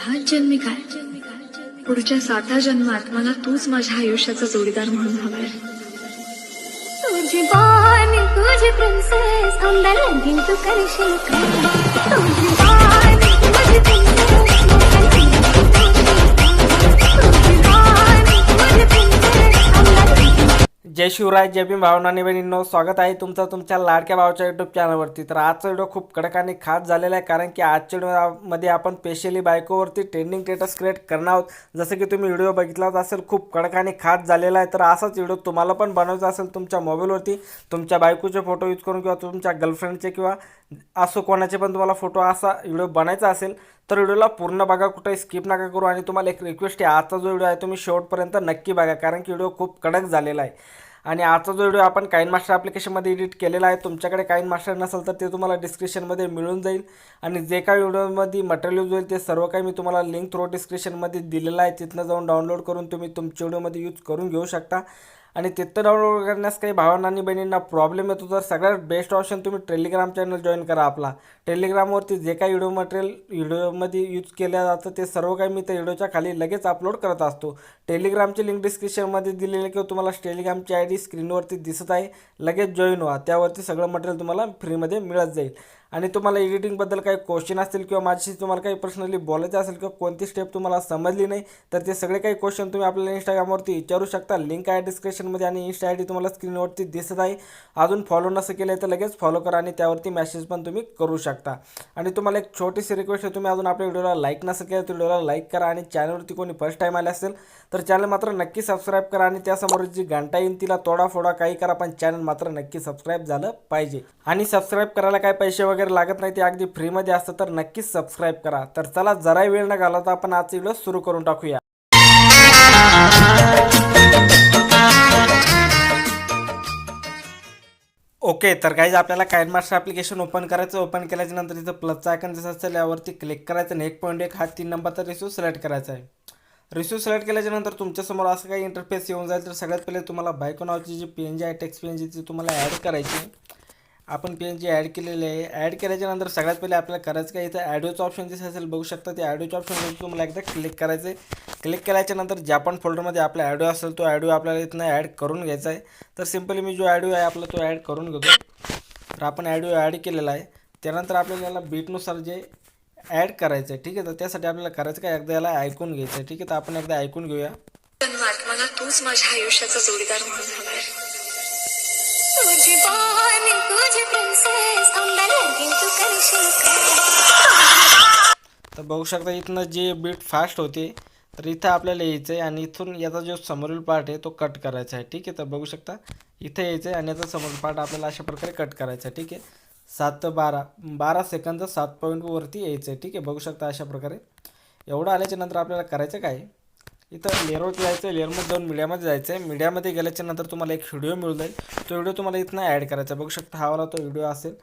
ह्याच जन्मी काय? पुढच्या साता जन्मात मला तूच माझ्या आयुष्याचा जोडीदार म्हणून हवाय. तुझी बानी तुझी प्रिन्सेस तू करशील तुझी तुझी जय शिवराय जय भीम भावना आणि बहिणींनो स्वागत आहे तुमचं तुमच्या लाडक्या भावाच्या यूट्यूब चॅनलवरती तर आजचा व्हिडिओ खूप कडक आणि खास झालेला आहे कारण की आजच्या व्हिडिओमध्ये आपण स्पेशली बायकोवरती ट्रेंडिंग स्टेटस क्रिएट करणार आहोत. जसं की तुम्ही व्हिडिओ बघितलाच असेल खूप कडक आणि खास झालेला आहे. तर असाच व्हिडिओ तुम्हाला पण बनवायचा असेल तुमच्या मोबाईलवरती तुमच्या बायकोचे फोटो यूज करून किंवा तुमच्या गर्लफ्रेंडचे किंवा असो कोणाचे पण तुम्हाला फोटो असा व्हिडिओ बनायचा असेल तर व्हिडिओला पूर्ण बघा कुठे स्किप नका करू. आणि तुम्हाला एक रिक्वेस्ट आहे आजचा जो व्हिडिओ आहे तुम्ही शेवटपर्यंत नक्की बघा कारण की व्हिडिओ खूप कडक झालेला आहे. आणि आजचा जो व्हिडिओ आपण काइन मास्टर ॲप्लिकेशनमध्ये एडिट केलेला आहे तुमच्याकडे काइन मास्टर नसेल तर ते तुम्हाला डिस्क्रिप्शनमध्ये मिळून जाईल. आणि जे काही व्हिडिओमध्ये मटेरियल यूज होईल ते सर्व काही मी तुम्हाला लिंक थ्रू डिस्क्रिप्शनमध्ये दिलेलं आहे. तिथनं जाऊन डाउनलोड करून तुम्ही तुमच्या व्हिडिओमध्ये यूज करून घेऊ शकता. आणि तिथं डाउनलोड करण्यास काही भावांना आणि बहिणींना. प्रॉब्लेम येतो तर सगळ्यात बेस्ट ऑप्शन तुम्ही टेलिग्राम चॅनल जॉईन करा आपला. टेलिग्रामवरती जे काही व्हिडिओ मटेरियल व्हिडिओमध्ये यूज केलं जातं ते सर्व काही मी त्या व्हिडिओच्या खाली लगेच अपलोड करत असतो. टेलिग्रामची लिंक डिस्क्रिप्शनमध्ये दिलेली किंवा तुम्हाला टेलिग्रामची आय डी स्क्रीनवरती दिसत आहे लगेच जॉईन व्हा. त्यावरती सगळं मटेरियल तुम्हाला फ्रीमध्ये मिळत जाईल. आणि तुम्हाला एडिटिंगबद्दल काही क्वेश्चन असतील किंवा माझ्याशी तुम्हाला काही पर्सनली बोलायचं असेल किंवा कोणती स्टेप तुम्हाला समजली नाही तर ते सगळे काही क्वेश्चन तुम्ही आपल्याला इंस्टाग्रामवरती विचारू शकता. लिंक आहे डिस्क्रिप्शनमध्ये आणि इंस्टा आय डी तुम्हाला स्क्रीनवरती दिसत आहे. अजून फॉलो नसं केलं तर लगेच फॉलो करा आणि त्यावरती मेसेज पण तुम्ही करू शकता. आणि तुम्हाला एक छोटीशी रिक्वेस्ट आहे तुम्ही अजून आपल्या व्हिडिओला लाईक नसं केलं तर व्हिडिओला लाईक करा आणि चॅनलवरती कोणी फर्स्ट टाईम आले असेल तर चॅनल मात्र नक्की सबस्क्राईब करा आणि त्यासमोर जी घंटा येईल तिला तोडा फोडा काही करा पण चॅनल मात्र नक्की सबस्क्राईब झालं पाहिजे. आणि सबस्क्राईब करायला काय पैसे वगैरे लागत नाही ते अगदी फ्रीमध्ये असतं तर नक्कीच सबस्क्राईब करा. तर चला जराही वेळ न घालवता आपण आजचा व्हिडिओ सुरू करून टाकूया. ओके तर काहीच आपल्याला काइन मास्टर ॲप्लिकेशन ओपन करायचं ओपन केल्याच्यानंतर इथं आयकन जसं असेल यावरती क्लिक करायचं आणि एक पॉईंट एक हा तीन नंबरचा रिस्यू सिलेक्ट करायचा आहे. रिस्यू सिलेक्ट केल्याच्यानंतर तुमच्यासमोर असं काही इंटरफेस येऊन जाईल तर सगळ्यात पहिले तुम्हाला बायको जी पी एन जी आहे टेक्स पी एन जी ती तुम्हाला ॲड करायची आहे. आपण पी एन जी ॲड केलेले आहे ॲड केल्याच्यानंतर सगळ्यात पहिले आपल्याला करायचं काय? इथं ॲडिओचं ऑप्शन जे असेल बघू शकता ते ॲडिओच्या ऑप्शनवरती तुम्हाला एकदा क्लिक करायचं आहे क्लिक केल्याच्यानंतर ज्या पण फोल्डरमध्ये आपला ॲडिओ असेल तो ॲडिओ आपल्याला इथनं ॲड करून घ्यायचा आहे. तर सिम्पली मी जो ॲडिओ आहे आपला तो ॲड करून घेतो. तर आपण ॲडिओ ॲड केलेला आहे. त्यानंतर आपल्याला याला बीटनुसार जे ॲड करायचं आहे ठीक आहे? तर त्यासाठी आपल्याला करायचं काय? एकदा याला ऐकून घ्यायचं आहे ठीक आहे? तर आपण एकदा ऐकून घेऊया. मला तूच माझ्या आयुष्याचा जोडीदार म्हणून तर बघू शकता इथनं जे बीट फास्ट होते तर इथं आपल्याला यायचं आहे आणि इथून याचा जो समोरील पार्ट आहे तो कट करायचा आहे. ठीक आहे? तर बघू शकता इथं यायचं आहे आणि याचा समोरील पार्ट आपल्याला अशा प्रकारे कट करायचा आहे. ठीक आहे? सात ते बारा बारा सेकंद सात पॉईंटवरती यायचं आहे ठीक आहे? बघू शकता अशा प्रकारे. एवढं आल्याच्यानंतर आपल्याला करायचं काय? इथं लेअरवरती जायचं आहे लेअरमध्ये जाऊन मीडियामध्ये जायचं आहे मीडियामध्ये गेल्याच्यानंतर तुम्हाला एक व्हिडिओ मिळून जाईल. तो व्हिडिओ तुम्हाला इथनं ॲड करायचा. आहे. बघू शकता हा वाला तो व्हिडिओ असेल.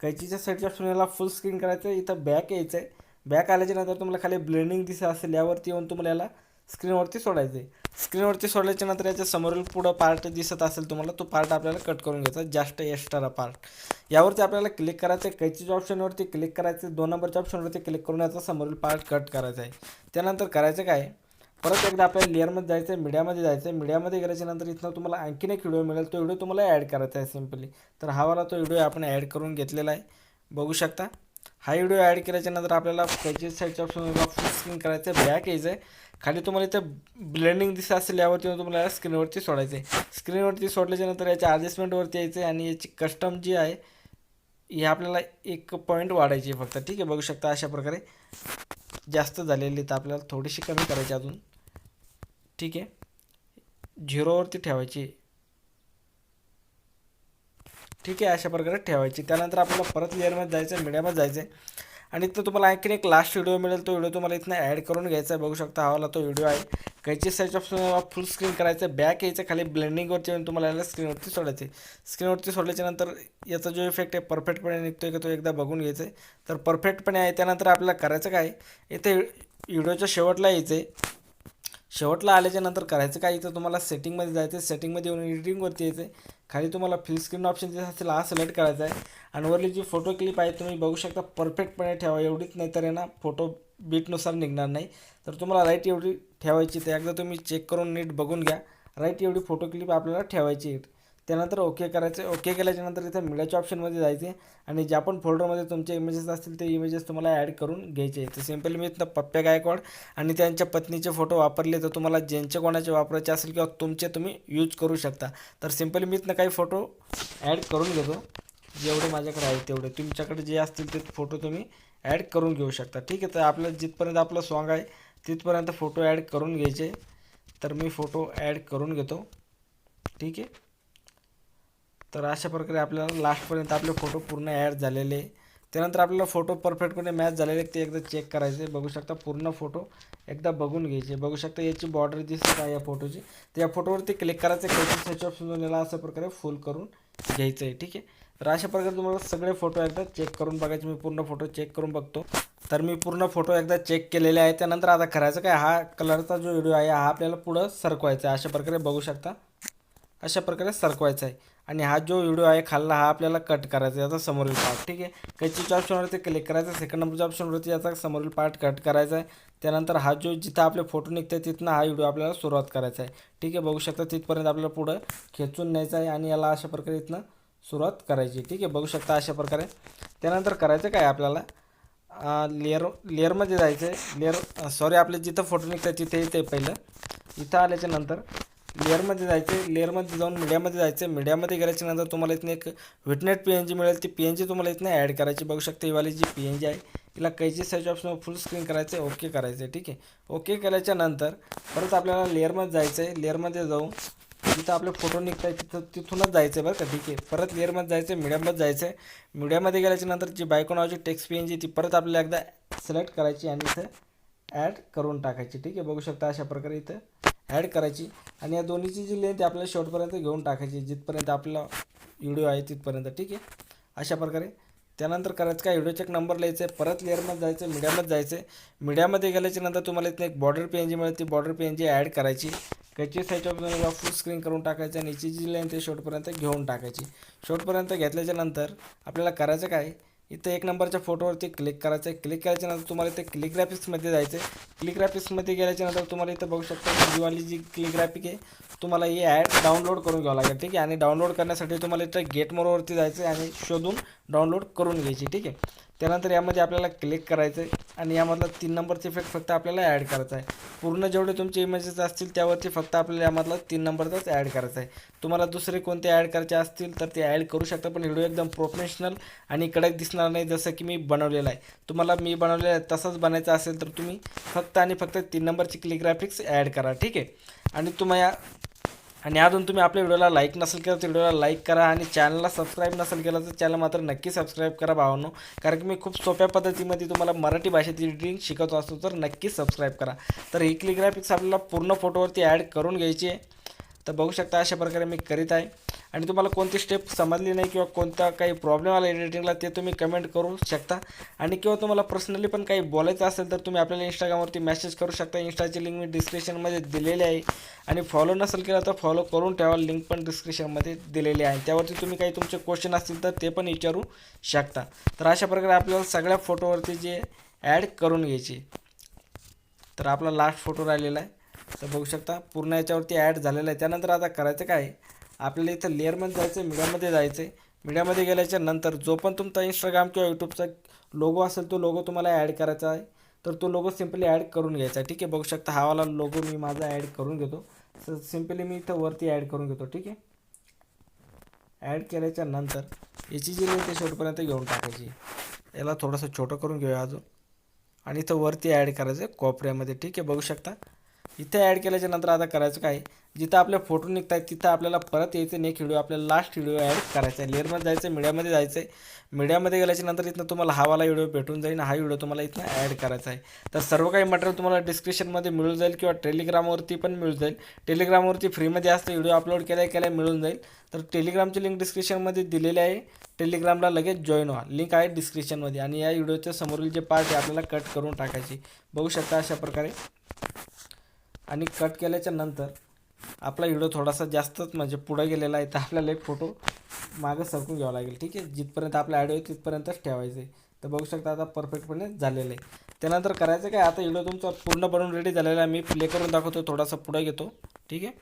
कैचीच्या साईडच्या सुनेला फुल स्क्रीन करायचं आहे इथं बॅक यायचं आहे बॅक आल्याच्यानंतर तुम्हाला खाली ब्लेंडिंग दिसत असेल. यावरती येऊन तुम्हाला याला स्क्रीनवरती सोडायचं आहे स्क्रीनवरती सोडल्याच्या नंतर याच्या समोरील पुढं पार्ट दिसत असेल तुम्हाला तो पार्ट आपल्याला कट करून घ्यायचा. जास्त एक्स्ट्रा पार्ट यावरती आपल्याला क्लिक करायचं आहे कैचीच्या ऑप्शनवरती क्लिक करायचं आहे दोन नंबरच्या ऑप्शनवरती क्लिक करून याचा समोरील पार्ट कट करायचा आहे त्यानंतर करायचं काय? परत एकदा आपल्याला लेअरमध्ये जायचं आहे मीडियामध्ये जायचं आहे मीडियामध्ये गेल्याच्यानंतर इथनं तुम्हाला आणखीन एक व्हिडिओ मिळेल. तो व्हिडिओ तुम्हाला ॲड करायचा आहे सिम्पली. तर हा वाला तो व्हिडिओ आपण ॲड करून घेतलेला आहे. बघू शकता. हा व्हिडिओ ॲड केल्याच्यानंतर आपल्याला त्याची साईडच्या ऑप्शनला फुल स्क्रीन करायचं आहे बॅक यायचं आहे खाली तुम्हाला इथं ब्लेंडिंग दिसत असेल यावरती तुम्हाला स्क्रीनवरती सोडायचं आहे स्क्रीनवरती सोडल्याच्यानंतर याच्या ॲडजस्टमेंटवरती यायचं आहे आणि याची कस्टम जी आहे ही आपल्याला एक पॉईंट वाढायची आहे फक्त. ठीक आहे बघू शकता अशा प्रकारे. जास्त झालेली तर आपल्याला. थोडीशी कमी करायची अजून. ठीक आहे. झिरोवरती ठेवायची. ठीक आहे अशा प्रकारे ठेवायची. त्यानंतर आपल्याला परत लेअरमध्ये जायचं आहे मीडियामध्ये जायचं आहे आणि इथं तुम्हाला आणखीन एक लास्ट व्हिडिओ मिळेल. तो व्हिडिओ तुम्हाला इथनं ॲड करून घ्यायचा आहे. बघू शकता हवाला तो व्हिडिओ आहे. कैची सर्च ऑप्शन फुल स्क्रीन करायचं आहे. बॅक यायचं खाली ब्लेंडिंगवरती येऊन तुम्हाला याला स्क्रीनवरती सोडायचं आहे स्क्रीनवरती सोडल्याच्यानंतर याचा जो इफेक्ट आहे परफेक्टपणे निघतो आहे का तो एकदा बघून घ्यायचा आहे तर परफेक्टपणे आहे. त्यानंतर आपल्याला करायचं काय? इथे व्हिडिओच्या शेवटला यायचं आहे शेवटला आल्याच्यानंतर करायचं काय? इथं तुम्हाला सेटिंगमध्ये जायचं आहे सेटिंगमध्ये येऊन एडिटिंगवरती यायचं आहे खाली तुम्हाला फिल स्क्रीन ऑप्शन जे असेल हा सिलेक्ट करायचा आहे. आणि वरली जी फोटो क्लिप आहे तुम्ही बघू शकता परफेक्टपणे ठेवा. एवढीच नाही तर आहे ना फोटो बीटनुसार निघणार नाही. तर तुम्हाला राईट एवढी ठेवायची तर एकदा तुम्ही चेक करून नीट बघून घ्या. राईट एवढी फोटो क्लिप आपल्याला ठेवायची आहे त्यानंतर ओके करायचं. ओके केल्याच्यानंतर इथे मीडियाच्या ऑप्शनमध्ये जायचे. आणि ज्या पण फोल्डरमध्ये तुमचे इमेजेस असतील ते इमेजेस तुम्हाला ॲड करून घ्यायचे. तर सिम्पली मी इथं पप्प्या गायकवाड आणि त्यांच्या पत्नीचे फोटो वापरले तर तुम्हाला ज्यांचे कोणाचे वापरायचे असेल किंवा तुमचे तुम्ही यूज करू शकता. तर सिम्पली मी इथनं काही फोटो ॲड करून घेतो. जेवढे माझ्याकडे आहेत तेवढे. तुमच्याकडे जे असतील ते फोटो तुम्ही ॲड करून घेऊ शकता. ठीक आहे तर आपलं जिथपर्यंत आपलं सॉन्ग आहे तिथपर्यंत फोटो ॲड करून घ्यायचे. तर मी फोटो ॲड करून घेतो. ठीक आहे? तर अशा प्रकारे आपल्याला लास्टपर्यंत आपले फोटो पूर्ण ॲड झालेले. आहे. त्यानंतर आपल्याला फोटो परफेक्टपणे मॅच झालेले ते एकदा चेक करायचे. बघू शकता पूर्ण फोटो एकदा बघून घ्यायचे. बघू शकता याची बॉर्डर दिसत आहे या फोटोची तर या फोटोवरती क्लिक करायचं क्लिक सर्च ऑप्शन याला अशा प्रकारे फुल करून घ्यायचं आहे ठीक आहे? तर अशा प्रकारे तुम्हाला सगळे फोटो एकदा चेक करून बघायचे. मी पूर्ण फोटो चेक करून बघतो. तर मी पूर्ण फोटो एकदा चेक केलेले आहे. त्यानंतर आता करायचं काय? हा कलरचा जो व्हिडिओ आहे हा आपल्याला पुढं सरकवायचा आहे. अशा प्रकारे बघू शकता. अशा प्रकारे सरकवायचा आहे. आणि हा जो व्हिडिओ आहे खाल्ला हा आपल्याला कट करायचा आहे याचा समोरील पार्ट ठीक आहे? कैचीच्या ऑप्शनवरती क्लिक करायचं सेकंड नंबरच्या ऑप्शनवरती याचा समोरील पार्ट कट करायचा आहे. त्यानंतर हा जो जिथं आपले फोटो निघते तिथनं हा व्हिडिओ आपल्याला सुरुवात करायचा आहे. ठीक आहे? बघू शकता तिथपर्यंत आपल्याला पुढं खेचून न्यायचं आहे आणि याला अशा प्रकारे इथनं सुरुवात करायची ठीक आहे? बघू शकता अशा प्रकारे. त्यानंतर करायचं काय आपल्याला? लेअर लेअरमध्ये जायचं आहे लेअर सॉरी आपले जिथं फोटो निघतात तिथे येते पहिलं. इथं आल्याच्यानंतर लेअरमध्ये जायचं लेअरमध्ये जाऊन मीडियामध्ये जायचं. मीडियामध्ये गेल्याच्यानंतर तुम्हाला इथनं एक विटनेट पी एन जी मिळेल. ती पी एन जी तुम्हाला इथनं ॲड करायची. बघू शकता ही वाली जी पी एन जी आहे तिला कैची साईज ऑप्शन फुल स्क्रीन करायचं आहे ओके करायचं आहे ठीक आहे. ओके केल्याच्यानंतर परत आपल्याला लेअरमध्ये जायचं आहे लेअरमध्ये जाऊन जिथं आपले फोटो निघत आहे तिथं तिथूनच जायचं आहे बरं का ठीक आहे. परत लेअरमध्ये जायचं आहे मीडियामध्ये जायचं आहे मीडियामध्ये गेल्याच्यानंतर जी बायकोनावची text text P N G ती परत आपल्याला एकदा सिलेक्ट करायची आणि इथं ॲड करून टाकायची ठीक आहे. बघू शकता अशा प्रकारे इथं ॲड करायची. आणि या दोन्हीची जी लेंथ आपल्याला शेवटपर्यंत घेऊन टाकायची. जिथपर्यंत आपला व्हिडिओ आहे तिथपर्यंत. ठीक आहे? अशा प्रकारे. त्यानंतर करायचं काय? व्हिडिओचा एक नंबर लिहायचं आहे परत लेअरमध्ये जायचं आहे मीडियामध्ये जायचं आहे मीडियामध्ये गेल्याच्यानंतर तुम्हाला इथं एक बॉर्डर पी एन जी मिळेल. ती border P N G add करायची त्याची साईज ऑप्शन फुल स्क्रीन करून टाकायचं आणि याची जी लेंथ आहे शेवटपर्यंत घेऊन टाकायची. शेवटपर्यंत घेतल्याच्या नंतर आपल्याला करायचं काय? इथं एक नंबरच्या फोटोवरती क्लिक करायचं आहे. क्लिक करायच्यानंतर तुम्हाला इथे क्लिक ग्राफिक्समध्ये जायचं आहे. क्लिक ग्राफिक्समध्ये गेल्याच्यानंतर तुम्हाला इथं बघू शकता जीवाली जी क्लिक ग्राफिक आहे तुम्हाला ही ॲड डाउनलोड करून घ्यावं लागेल ठीक आहे? आणि डाउनलोड करण्यासाठी तुम्हाला इथं गेट मोरवरती जायचं आहे आणि शोधून डाउनलोड करून घ्यायची ठीक आहे? त्यानंतर यामध्ये आपल्याला क्लिक करायचं आहे. आणि यामधला तीन नंबरचे इफेक्ट फक्त आपल्याला ॲड करायचा आहे. पूर्ण जेवढे तुमचे इमेजेस असतील त्यावरती फक्त आपल्याला यामधला तीन नंबरचाच ॲड करायचा आहे. तुम्हाला दुसरे कोणते ॲड करायचे असतील तर ते ॲड करू शकता पण व्हिडिओ एकदम प्रोफेशनल आणि कडक दिसणार नाही जसं की मी बनवलेला आहे. तुम्हाला मी बनवलेलं आहे तसंच बनायचं असेल तर तुम्ही फक्त आणि फक्त तीन नंबरची क्लिक ग्राफिक्स ॲड करा ठीक आहे? आणि तुम्हाला आणि अजून तुम्ही आपल्या व्हिडिओला लाईक नसेल केलं तर व्हिडिओला लाईक करा आणि चॅनलला सबस्क्राईब नसेल केलं तर चॅनल मात्र नक्की सबस्क्राईब करा भावांनो. कारण की मी खूप सोप्या पद्धतीमध्ये तुम्हाला मराठी भाषेतील एडिटिंग शिकवतो असतो तर नक्की सबस्क्राईब करा. तर ही क्लिग्राफिक्स आपल्याला पूर्ण फोटोवरती ॲड करून घ्यायची आहे. तर बघू शकता अशा प्रकारे मी करीत आहे. आणि तुम्हाला कोणती स्टेप समजली नाही किंवा कोणता काही प्रॉब्लेम आला एडिटिंगला ते तुम्ही कमेंट करू शकता. आणि किंवा तुम्हाला पर्सनली पण काही बोलायचं असेल तर तुम्ही आपल्याला इंस्टाग्रामवरती मेसेज करू शकता. इंस्टाची लिंक मी डिस्क्रिप्शनमध्ये दिलेली आहे. आणि फॉलो नसेल केला तर फॉलो करून ठेवा. लिंक पण डिस्क्रिप्शनमध्ये दिलेली आहे. त्यावरती तुम्ही काही तुमचे क्वेश्चन असतील तर ते पण विचारू शकता. तर अशा प्रकारे आपल्याला सगळ्या फोटोवरती जे ॲड करून घ्यायचे. तर आपला लास्ट फोटो राहिलेला आहे. तर बघू शकता पूर्ण याच्यावरती ॲड झालेलं आहे. त्यानंतर आता करायचं काय? आपल्याला इथं लेअरमध्ये जायचं आहे मीडियामध्ये जायचं आहे मीडियामध्ये गेल्याच्यानंतर जो पण तुमचा इंस्टाग्राम किंवा यूट्यूबचा लोगो असेल तो लोगो तुम्हाला ॲड करायचा आहे. तर तो लोगो सिम्पली ॲड करून घ्यायचा आहे. ठीक आहे बघू शकता हा वाला लोगो मी माझा ॲड करून घेतो. तर सिम्पली मी इथं वरती ॲड करून घेतो ठीक आहे? ॲड केल्याच्यानंतर याची जी लिंक आहे शेवटपर्यंत घेऊन टाकायची. याला थोडंसं छोटं करून घेऊया अजून. आणि इथं वरती ॲड करायचं आहे कोपऱ्यामध्ये. ठीक आहे बघू शकता. इथे ॲड केल्याच्यानंतर आता करायचं काय? जिथं आपले फोटो निघत आहेत तिथं आपल्याला परत यायचं नेक्स्ट एक व्हिडिओ आपल्याला लास्ट व्हिडिओ ॲड करायचा आहे लेअरमध्ये जायचं आहे मीडियामध्ये जायचं आहे मीडियामध्ये गेल्याच्यानंतर इथनं तुम्हाला हावाला व्हिडिओ भेटून जाईल हा व्हिडिओ तुम्हाला इथनं ॲड करायचा आहे तर सर्व काही मटेरियल तुम्हाला डिस्क्रिप्शनमध्ये मिळून जाईल किंवा टेलिग्रामवरती पण मिळून जाईल. टेलिग्रामवरती फ्रीमध्ये असतं व्हिडिओ अपलोड केला केल्या मिळून जाईल. तर टेलिग्रामची लिंक डिस्क्रिप्शनमध्ये दिलेली आहे. टेलिग्रामला लगेच जॉईन व्हा. लिंक आहे डिस्क्रिप्शनमध्ये आणि या व्हिडिओच्या समोरील जे पार्ट आहे आपल्याला कट करून टाकायची. बघू शकता अशा प्रकारे. आणि कट केल्याच्यानंतर आपला व्हिडिओ थोडासा जास्तच म्हणजे पुढं गेलेला आहे तर आपल्याला एक फोटो मागं सरकून घ्यावा लागेल. ठीक आहे? जिथपर्यंत आपला ॲडिओ तिथपर्यंतच ठेवायचं. आहे तर बघू शकता आता परफेक्टपणे झालेलं आहे. त्यानंतर करायचं काय? आता व्हिडिओ तुमचा पूर्ण बनवून रेडी झालेला आहे. मी प्ले करून दाखवतो थोडासा पुढे घेतो. ठीक आहे?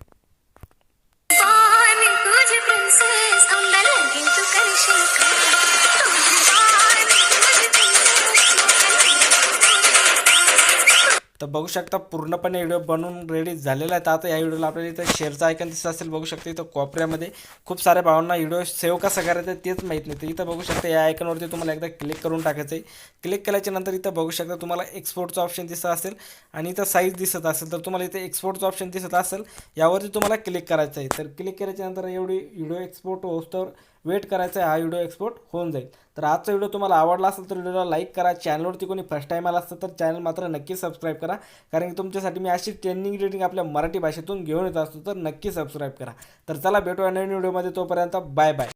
तर बघू शकता पूर्णपणे व्हिडिओ बनवून रेडी झालेला आहे. तर आता या व्हिडिओला आपल्याला इथं शेअरचं आयकन दिसत असेल बघू शकता इथं कोपऱ्यामध्ये खूप साऱ्या भावांना व्हिडिओ सेव्ह कसा करायचा आहे तेच माहीत नाही. तर इथं बघू शकता या आयकनवरती तुम्हाला एकदा क्लिक करून टाकायचं आहे. क्लिक केल्याच्यानंतर इथं बघू शकता तुम्हाला एक्सपोर्टचं ऑप्शन दिसत असेल आणि इथं साईज दिसत असेल. तर तुम्हाला इथे एक्सपोर्टचं ऑप्शन दिसत असेल यावरती तुम्हाला क्लिक करायचं आहे. तर क्लिक केल्याच्यानंतर एवढी व्हिडिओ एक्सपोर्ट होस्तोवर वेट करायचा आहे हा व्हिडिओ एक्सपोर्ट होऊन जाईल. तर आजचा व्हिडिओ तुम्हाला आवडला असेल तर व्हिडिओला लाईक करा. चॅनलवरती कोणी फर्स्ट टाईम आला असेल तर चॅनल मात्र नक्की सबस्क्राईब करा. कारण की तुमच्यासाठी मी अशी ट्रेनिंग रेटिंग आपल्या मराठी भाषेतून घेऊन येत असतो तर नक्की सबस्क्राईब करा. तर चला भेटूया नवीन व्हिडिओमध्ये तोपर्यंत बाय बाय